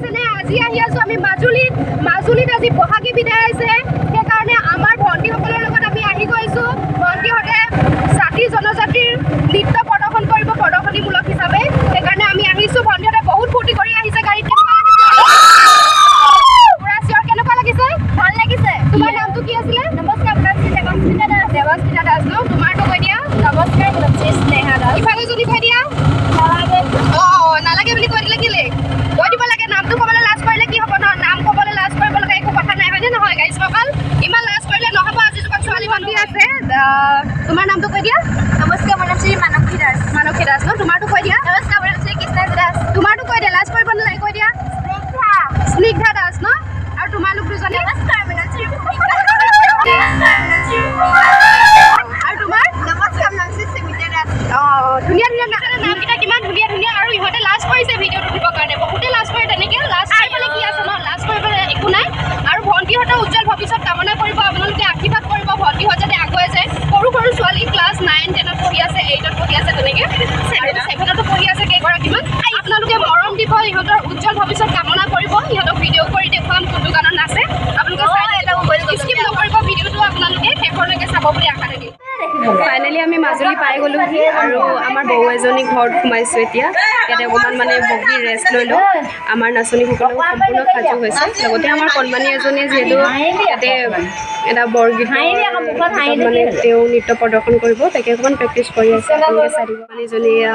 পাইছেনে আজি আহি আছো আমি মাজুলীত। মাজুলীত আজি বহাগী বিদায় আছে সেইকাৰণে আমাৰ ভণ্টিসকলৰ লগত আমি আহি গৈছো ভণ্টিহঁতে জাতি জনজাতিৰ নৃত্য প্ৰদৰ্শন কৰিব প্ৰদৰ্শনীমূলক হিচাপে। সেইকাৰণে আমি আহিছো। ভণ্টিহঁতে বহুত ফূৰ্তি কৰি আহিছে গাড়ীত। কেনেকুৱা লাগিছে? ভালো লাগিছে। তোমাৰ নামটো কি আছিলে? নমস্কাৰ দেৱস্মিতা দাস। দেৱস্মিতা দাস ন? তোমাৰটো কৈ দিয়া। নমস্কাৰ স্নেহা দাস। ইফালে যদি দিয়া। আছে আহ, তোমাৰ নামটো কৈ আছে তেনেকৈ। আৰু ছেভেনতো পঢ়ি আছে কেইগৰাকীমান। আপোনালোকে মৰম দিব ইহঁতৰ উজ্জ্বল ভৱিষ্যত কামনা কৰিব ইহঁতক ভিডিঅ' কৰি দেখুৱাম কোনটো গানত নাচে আপোনালোকে স্কিপ নকৰিব ভিডিঅ'টো আপোনালোকে শেষলৈকে চাব বুলি আশা থাকিল ফাইনেলি আমি মাজুলী পাই গ'লোহি আৰু আমাৰ বৌ এজনী ঘৰত সোমাইছোঁ এতিয়া। ইয়াতে অকণমান মানে বহি ৰেষ্ট লৈ লওঁ। আমাৰ নাচনীসকলেও সম্পূৰ্ণ সাজু হৈছে। লগতে আমাৰ কণমানি এজনীয়ে যিহেতু ইয়াতে এটা বৰগীত মানে তেওঁ নৃত্য প্ৰদৰ্শন কৰিব। তাকে অকণমান প্ৰেক্টিচ কৰি আছে। আপোনালোকে চাই দিব। কণমানিজনী এয়া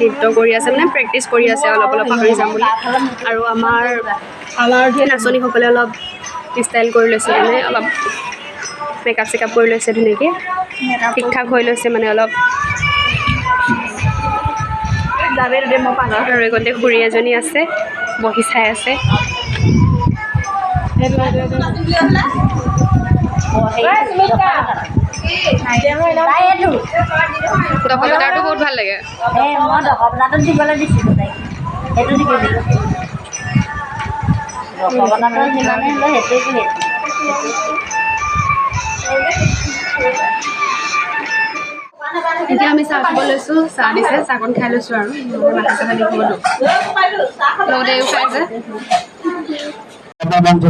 নৃত্য কৰি আছে মানে প্ৰেক্টিচ কৰি আছে। অলপ অলপ পাহৰি যাম বুলি। আৰু আমাৰ আমাৰ নাচনীসকলে অলপ ষ্টাইল কৰি লৈছে মানে অলপ মেকআপ চেকআপ কৰি লৈছে ধুনীয়াকৈ। ঠিক ঠাক হৈ লৈছে মানে অলপ। আৰু এইকণতে খুৰী এজনী আছে বহি চাই আছে। দখলদাৰটো বহুত ভালো লাগে। দহবজাতো দিবলৈ এতিয়া আমি চাহ খাব লৈছোঁ চাহ দিছে চাহকণ খাই লৈছোঁ আৰু। মাথা চাহ দেখিবলৈ লগতে এইও খাইছে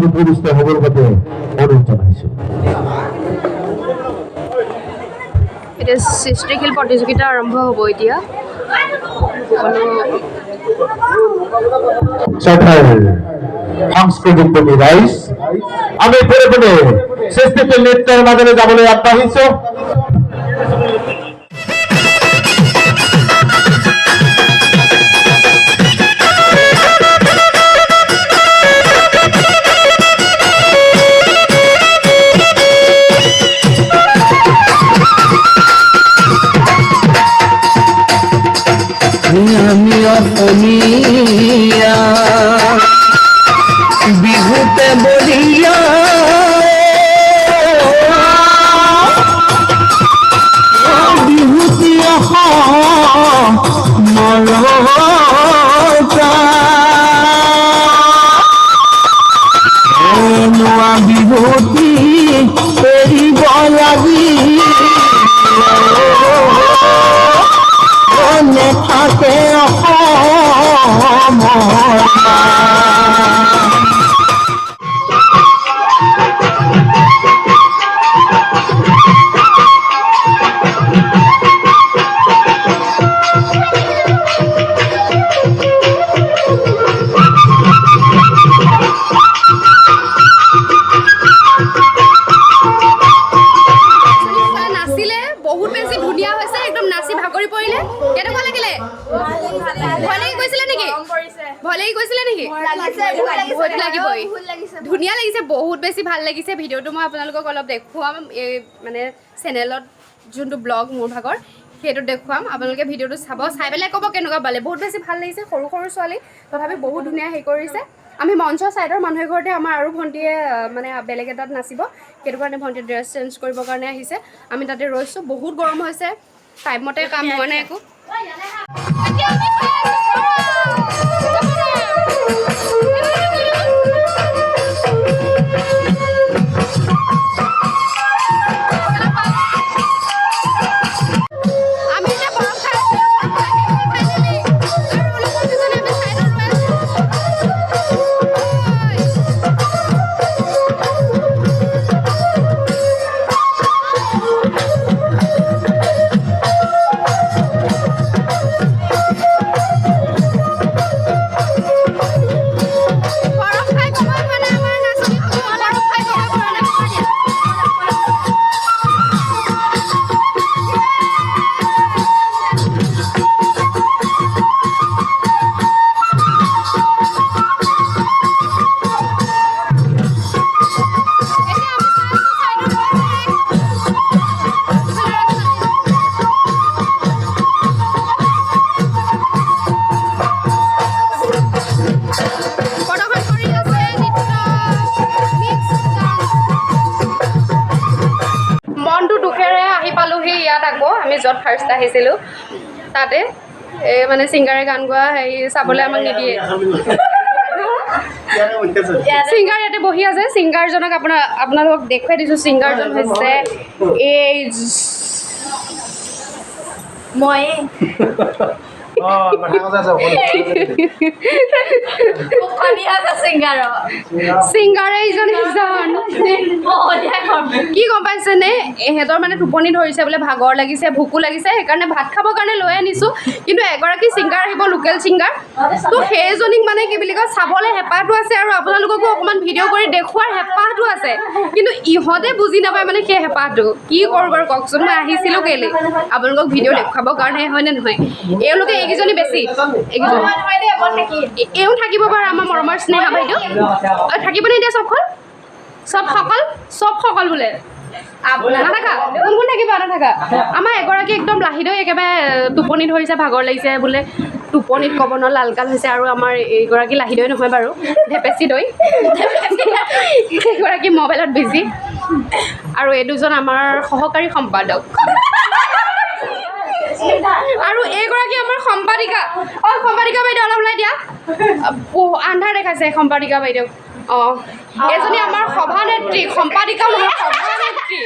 উপবিষ্ট হ'বৰ বাবে অনুৰোধ এতিয়া সৃষ্টিশীল প্ৰতিযোগিতা আৰম্ভ হ'ব এতিয়া। সাংস্কৃতিক প্ৰতি ৰাইজ আমি পোনে সৃষ্টিশীল নৃত্যৰ মাজলৈ যাবলৈ আগবাঢ়িছোঁ। আমি অসমীয়া বিহুতে বলিয়া বিহুতি নোৱা বিভূতি লাগিবই। ধুনীয়া লাগিছে বহুত বেছি ভাল লাগিছে ভিডিঅ'টো মই আপোনালোকক অলপ দেখুৱাম এই মানে চেনেলত যোনটো ব্লগ মোৰ ভাগৰ সেইটো দেখুৱাম আপোনালোকে ভিডিঅ'টো চাব চাই পেলাই ক'ব কেনেকুৱা পালে বহুত বেছি ভাল লাগিছে সৰু সৰু ছোৱালী তথাপি বহুত ধুনীয়া হেৰি কৰিছে। আমি মঞ্চৰ ছাইডৰ মানুহ এঘৰতে আমাৰ আৰু ভণ্টীয়ে মানে বেলেগ এটাত নাচিব সেইটো কাৰণে ভণ্টিয়ে ড্ৰেছ চেঞ্জ কৰিবৰ কাৰণে আহিছে। আমি তাতে ৰৈছোঁ বহুত গৰম হৈছে টাইমমতে কাম হোৱা নাই একো। য'ত ফাৰ্ষ্ট আহিছিলোঁ। তাতে এই মানে ছিংগাৰে গান গোৱা হেৰি চাবলৈ আমাক নিদিয়ে। ছিংগাৰ ইয়াতে বহি আছে ছিংগাৰজনক আপোনাৰ আপোনালোকক দেখুৱাই দিছোঁ ছিংগাৰজন হৈছে এই মই এইজন কি গম পাইছেনে এহেঁতৰ মানে টোপনি ধৰিছে বোলে ভাগৰ লাগিছে ভোকো লাগিছে সেইকাৰণে ভাত খাবৰ কাৰণে লৈ আনিছোঁ। কিন্তু এগৰাকী ছিংগাৰ আহিব লোকেল ছিংগাৰ তো সেইজনীক মানে কি বুলি কয় চাবলৈ হেঁপাহটো আছে আৰু আপোনালোককো অকণমান ভিডিঅ' কৰি দেখুওৱাৰ হেঁপাহটো আছে। কিন্তু ইহঁতে বুজি নাপায় মানে সেই হেঁপাহটো। কি কৰোঁ বাৰু কওকচোন মই আহিছিলোঁ কেলৈ? আপোনালোকক ভিডিঅ' দেখুৱাবৰ কাৰণে হয়নে নহয়? এওঁলোকে এইকেইজনী বেছি। এইকেইজনী। এ- এওঁ থাকিব বাৰু আমাৰ মৰমৰ স্নেহা বাইদেউ। অ, থাকিবনে এতিয়া চবখন? চব সকল? চব সকল বোলে। নাথাকা। কোন কোন থাকিব? নাথাকা। আমাৰ এগৰাকী একদম লাহিদৈ একেবাৰে টোপনি ধৰিছে ভাগৰ লাগিছে বোলে। টোপনিত ক'ব লালকাল হৈছে আৰু আমাৰ এইগৰাকী লাহিদৈ নহয় বাৰু। ধেপেচি দৈ। এগৰাকী মোবাইলত বিজি। আৰু এই দুজন আমাৰ সহকাৰী সম্পাদক। আৰু এইগৰাকী আমাৰ সম্পাদিকা। অঁ সম্পাদিকা বাইদেউ অলপ ওলাই দিয়া। আন্ধাৰ দেখাইছে সম্পাদিকা বাইদেউ অঁ এজনী আমাৰ সভানেত্ৰী সম্পাদিকা সভানেত্ৰী।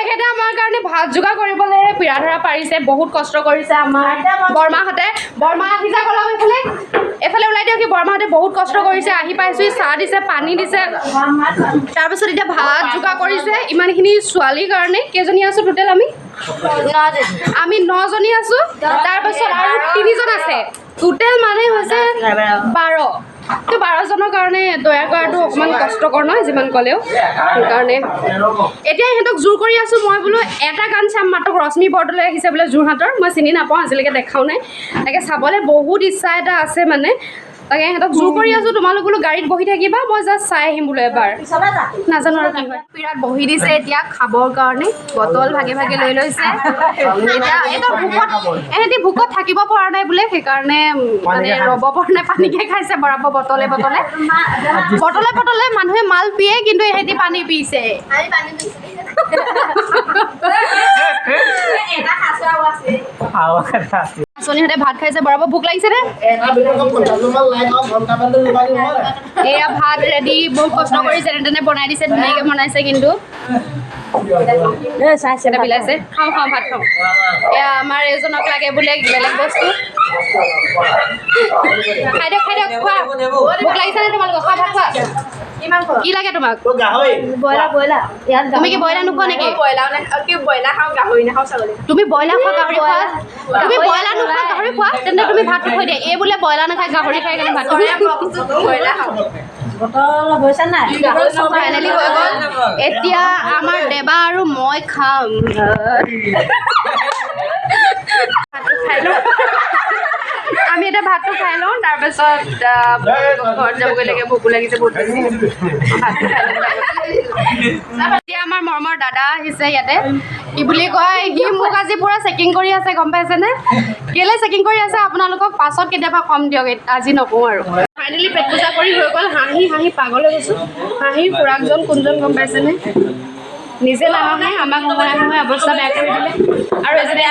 এখেতে আমাৰ কাৰণে ভাত যোগাৰ কৰিবলৈ পীড়া ধৰা পাৰিছে বহুত কষ্ট কৰিছে আমাৰ বৰমাহঁতে। বৰমা আহি যা কলম এইফালে এইফালে ওলাই দিয়ক কি বৰমাহঁতে বহুত কষ্ট কৰিছে আহি পাইছোঁ চাহ দিছে পানী দিছে। তাৰপিছত এতিয়া ভাত যোগাৰ কৰিছে ইমানখিনি ছোৱালীৰ কাৰণে। কেইজনী আছোঁ টোটেল আমি? আমি নজনী আছোঁ তাৰপাছত আৰু তিনিজন আছে। টোটেল মানে হৈছে বাৰ। তো বাৰজনৰ কাৰণে তৈয়াৰ কৰাটো অকণমান কষ্টকৰ নহয় যিমান ক'লেও। সেইকাৰণে এতিয়া ইহঁতক জোৰ কৰি আছোঁ মই বোলো এটা গান চাম মাত্ৰ। ৰশ্মি বৰদলৈ আহিছে বোলে যোৰহাটৰ। মই চিনি নাপাওঁ আজিলৈকে দেখাও নাই। তাকে চাবলৈ বহুত ইচ্ছা এটা আছে মানে। তাকে ইহঁতক জোৰ কৰি আছোঁ তোমালোক বোলো গাড়ীত বহি থাকিবা মই জাষ্ট চাই আহিম বোলো এবাৰ। নাজানো আৰু কি হয় বিৰাট বহি দিছে এতিয়া খাবৰ কাৰণে বটল ভাগে ভাগে লৈ লৈছে। এতিয়া এতিয়া ভোকত এহেঁতি ভোকত থাকিব পৰা নাই বোলে সেইকাৰণে মানে ৰ'ব পৰা নাই পানীকে খাইছে বৰাব বটলে বটলে। বটলে বটলে মানুহে মাল পিয়ে কিন্তু এহেঁতি পানী পিছে আচনিহঁতে ভাত খাইছে বৰাব ভোক লাগিছে এয়া ভাত ৰেডি বহুত কষ্ট কৰি যেনে তেনে বনাই দিছে ধুনীয়াকৈ বনাইছে কিন্তু। বিলাইছে খাওঁ খাওঁ ভাত খাওঁ। এয়া আমাৰ এজনক লাগে বোলে বেলেগ বস্তু। খাই দিয়ক খাই দিয়ক খোৱা। ভোক লাগিছে নে তোমালোকক খোৱা ভাত খোৱা। কি লাগে তোমাক? তুমি কি ব্ৰইলাৰ নোখোৱা নেকি? তুমি ব্ৰইলাৰ খোৱা গাহৰি খোৱা? তুমি ব্ৰইলাৰ নোখোৱা গাহৰি খোৱা? তেন্তে তুমি ভাতটো থৈ দিয়া। এই বোলে ব্ৰইলাৰ নাখায় গাহৰি খাই কাৰণে ভাত এতিয়া আমাৰ দেৱা আৰু মই খাম। ভাতটো খাই লওঁ। আমি এতিয়া ভাতটো খাই লওঁ তাৰপাছত ঘৰত যাবগৈ লাগে ভোকো লাগিছে বহুত বেছি। এতিয়া আমাৰ মৰমৰ দাদা আহিছে ইয়াতে। কি বুলি কয় সি মোক আজি পূৰা চেকিং কৰি আছে গম পাইছেনে? কেলৈ চেকিং কৰি আছে আপোনালোকক পাছত কেতিয়াবা কম দিয়ক আজি নকওঁ আৰু। ফাইনেলি পেট পূজা কৰি হৈ গ'ল হাঁহি হাঁহি পাগল হৈ গৈছোঁ। হাঁহিৰ খুৰাকজন কোনজন গম পাইছেনে? নিজে নাহাঁহে আমাক সময় অৱস্থা বেয়া কৰি দিলে। আৰু এজনে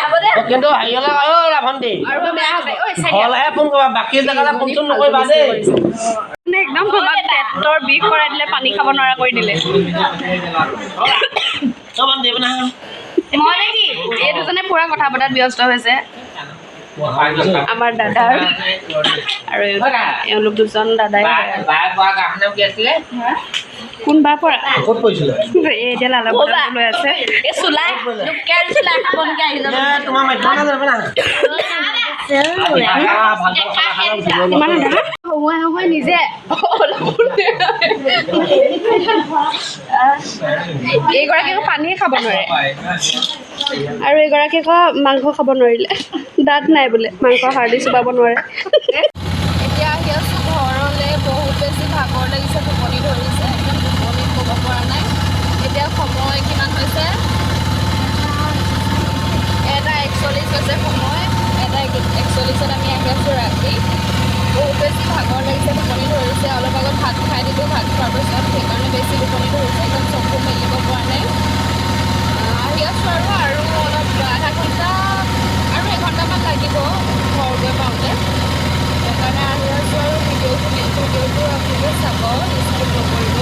কিন্তু হেৰিয়লে অ ৰাভন্তি আৰু বেয়া হ'ব। ঐ চাই দিয়া। হলেহে ফোন কৰিবা বাকী জেগালে ফোন চোন নকৰিবা দেই। মানে একদম পেটৰ বিষ কৰাই দিলে পানী খাব নোৱাৰা কৰি দিলে। মই নেকি? এই দুজনে পুৰা কথা পতাত ব্যস্ত হৈছে। আমাৰ দাদা আৰু- এওঁলোক দুজন দাদাই। কোনবাৰ পৰা? ক'ত পৰিছিলে? এই এতিয়া লালা বটাটো লৈ আছে। এই চোলাই লোকেল চোলাই খাব নেকি আহি যাব এ, তোমাৰ মাধ্যম না যাবে না ইমান দাদা সময় সময় নিজে। এইগৰাকী আকৌ পানীয়ে খাব নোৱাৰে। আৰু এগৰাকী আকৌ মাংস খাব নোৱাৰিলে। দাঁত নাই বোলে মাংস হাৰ্ডি চুবাব নোৱাৰে। আছে সময় এটা একচল্লিছত আমি আহি আছোঁ ৰাতি বহুত বেছি ভাগৰ লাগিছে টোপনি ধৰিছে অলপ আগত ভাত খাই দিলোঁ ভাত খোৱাৰ পিছত সেইকাৰণে বেছি টোপনি ধৰিছে একদম চকু মেলিব পৰা নাই। আহি আছোঁ আৰু আৰু অলপ আধা ঘণ্টা আৰু এঘণ্টামান লাগিব ঘৰ গৈ পাওঁতে। সেইকাৰণে আহি আছোঁ আৰু ভিডিঅ' ভিডিঅ'টো আপোনালোকে চাব ইউটিউব নকৰিব